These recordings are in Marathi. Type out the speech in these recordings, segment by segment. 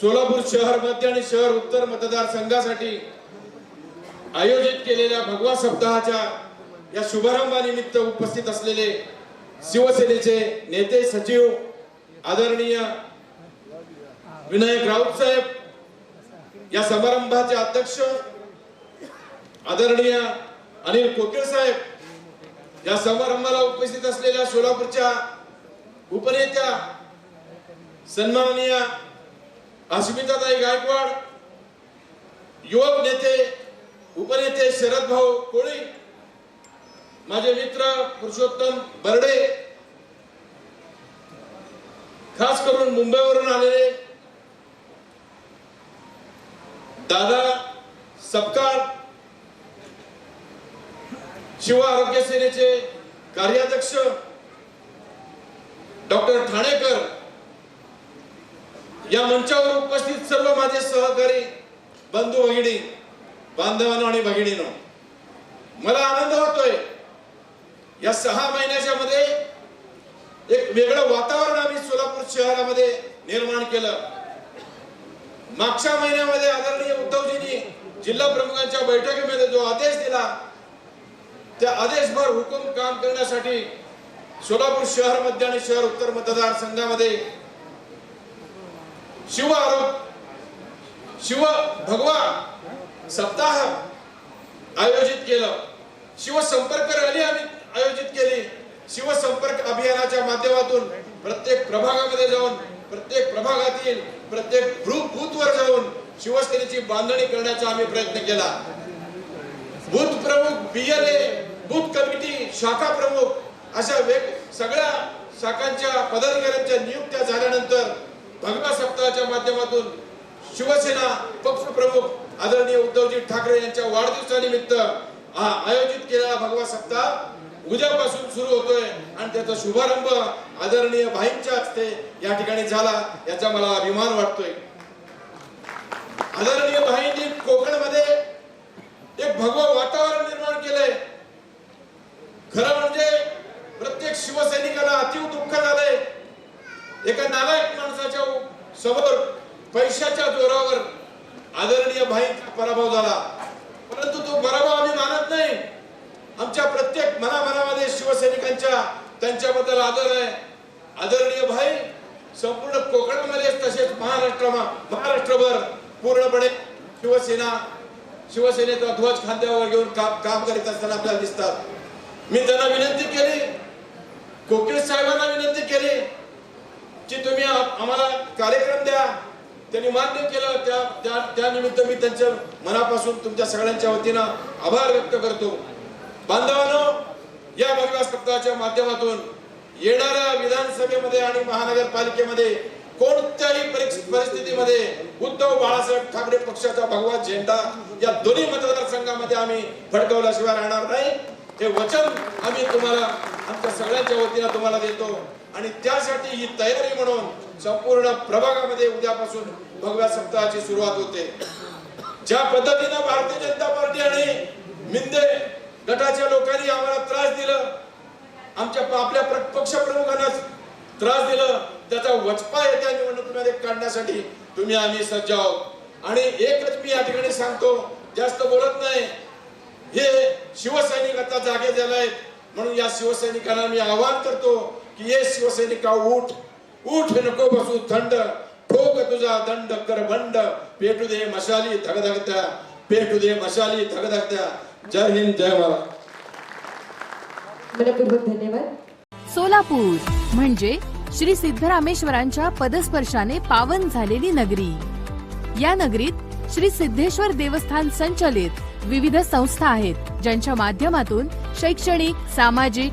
सोलापूर शहर मध्य आणि शहर उत्तर मतदारसंघासाठी आयोजित केलेल्या भगवा सप्ताहाच्या या शुभारंभानिमित्त उपस्थित असलेले शिवसेनेचे नेते सचिव आदरणीय विनायक राऊत साहेब या समारंभाचे अध्यक्ष आदरणीय अनिल कोकिळ साहेब या समारंभाला उपस्थित असलेल्या सोलापूरच्या उपनेत्या सन्माननीय अस्मिताताई गायकवाड. युवक नेते उपनेते शरद भाऊ कोळी. माझे मित्र पुरुषोत्तम बर्डे. खास करून मुंबईवरून आलेले दादा सपकाळ. शिव आरोग्य सेनेचे कार्याध्यक्ष डॉक्टर ठाणेकर. या मंचावर उपस्थित सर्व माझे सहकारी बंधू भगिनी बांधवांनो आणि भगिनीनो मला आनंद होतोय. या सहा महिन्याच्या मध्ये एक वेगळं वातावरण आम्ही सोलापूर शहरामध्ये निर्माण केलं. मागच्या महिन्यामध्ये आदरणीय उद्धवजींनी जिल्हा प्रमुखांच्या बैठकीमध्ये जो आदेश दिला त्या आदेशभर हुकूम काम करण्यासाठी सोलापूर शहर मध्य आणि शहर उत्तर मतदारसंघामध्ये शिव आरोप शिव भगवा सप्ताह आयोजित केलं. शिवसंपर्क रॅली आम्ही आयोजित केली. शिवसंपर्क अभियानाच्या माध्यमातून प्रत्येक प्रभागामध्ये जाऊन प्रत्येक प्रभागातील प्रत्येक ग्रुप बूथवर जाऊन शिवसेनेची बांधणी करण्याचा आम्ही प्रयत्न केला. बूथ प्रमुख बीएलए बूथ कमिटी शाखा प्रमुख अशा वेग सगळ्या शाखांच्या पदाधिकाऱ्यांच्या नियुक्त्या झाल्यानंतर भगवा सप्ताहाच्या माध्यमातून शिवसेना पक्ष प्रमुख आदरणीय उद्धवजी ठाकरे यांच्या वाढदिवसानिमित्त हा आयोजित केलेला भगवा सप्ताह उद्यापासून सुरू होतोय आणि त्याचा शुभारंभ आदरणीय भाईंच्या हस्ते या ठिकाणी झाला याचा मला अभिमान वाटतोय. आदरणीय भाईंनी कोकणमध्ये एक भगवा वातावरण निर्माण केलंय. खरं म्हणजे प्रत्येक शिवसैनिकाला अतिव दुःख झालंय. एका नालायक माणसाच्या समोर पैशाच्या जोरावर आदरणीय भाईचा पराभव झाला. परंतु तो पराभव आम्ही मानत नाही. आमच्या प्रत्येक मनामनामध्ये शिवसैनिकांच्या त्यांच्याबद्दल आदर आहे. आदरणीय भाई संपूर्ण कोकणामध्ये तसेच महाराष्ट्र महाराष्ट्रभर पूर्णपणे शिवसेना शिवसेनेचा ध्वज खांद्यावर घेऊन काम काम करीत असताना आपल्याला दिसतात. मी त्यांना विनंती केली. कोकिळ साहेबांना विनंती केली. की तुम्ही आम्हाला कार्यक्रम द्या त्यांनी मान्य केलं त्या त्या त्यानिमित्त मी त्यांच्या मनापासून तुमच्या सगळ्यांच्या वतीनं आभार व्यक्त करतो. बांधवांनो या भगव्या सप्ताहाच्या माध्यमातून येणाऱ्या विधानसभेमध्ये आणि महानगरपालिकेमध्ये कोणत्याही परिस्थितीमध्ये उद्धव बाळासाहेब ठाकरे पक्षाचा भगवा झेंडा या दोन्ही मतदारसंघामध्ये आम्ही फडकवल्याशिवाय राहणार नाही. हे वचन आम्ही तुम्हाला आमच्या सगळ्यांच्या वतीनं तुम्हाला देतो. आणि त्यासाठी ही तयारी म्हणून संपूर्ण प्रभागामध्ये उद्यापासून भगव्या सप्ताहाची सुरुवात होते. ज्या पद्धतीनं भारतीय जनता पार्टी आणि मिंदे गटाच्या लोकांनी आम्हाला त्रास दिला आमच्या आपल्या पक्ष प्रमुखांना त्रास दिला त्याचा वचपा येत्या निवडणुकीमध्ये काढण्यासाठी तुम्ही आम्ही सज्ज आहोत. आणि एकच मी या ठिकाणी सांगतो जास्त बोलत नाही. हे शिवसैनिक आता जागे झाले आहेत म्हणून या शिवसैनिकांना मी आवाहन करतो की ये शिवसैनिका उठ उठ नको बसू थंड ठोक तुझा दंड कर बंड पेटू दे मशाली धगधगत्या पेटू दे मशाली धगधगत्या. जय हिंद जय महाराज मनपूर्वक धन्यवाद. सोलापूर म्हणजे श्री सिद्धरामेश्वरांच्या पदस्पर्शाने पावन झालेली नगरी. या नगरीत श्री सिद्धेश्वर देवस्थान संचलित विविध संस्था आहेत ज्यांच्या माध्यमातून शैक्षणिक सामाजिक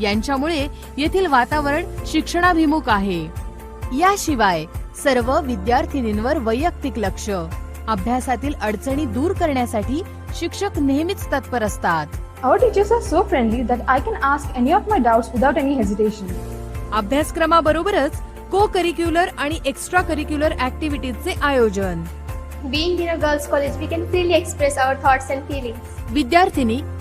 यांच्यामुळे येथील वातावरण शिक्षणाभिमुख आहे याशिवाय सर्व विद्यार्थिनींवर वैयक्तिक लक्ष अभ्यासातील अडचणी दूर करण्यासाठी शिक्षक नेहमीच तत्पर असतात Our teachers are so friendly that I can ask any of my doubts without any hesitation. अभ्यासक्रमाबरोबरच को करिक्युलर आणि एक्स्ट्रा करिक्युलर ऍक्टिव्हिटीजचे आयोजन Being in a girls' college, we can freely express our thoughts and feelings. विद्यार्थिनी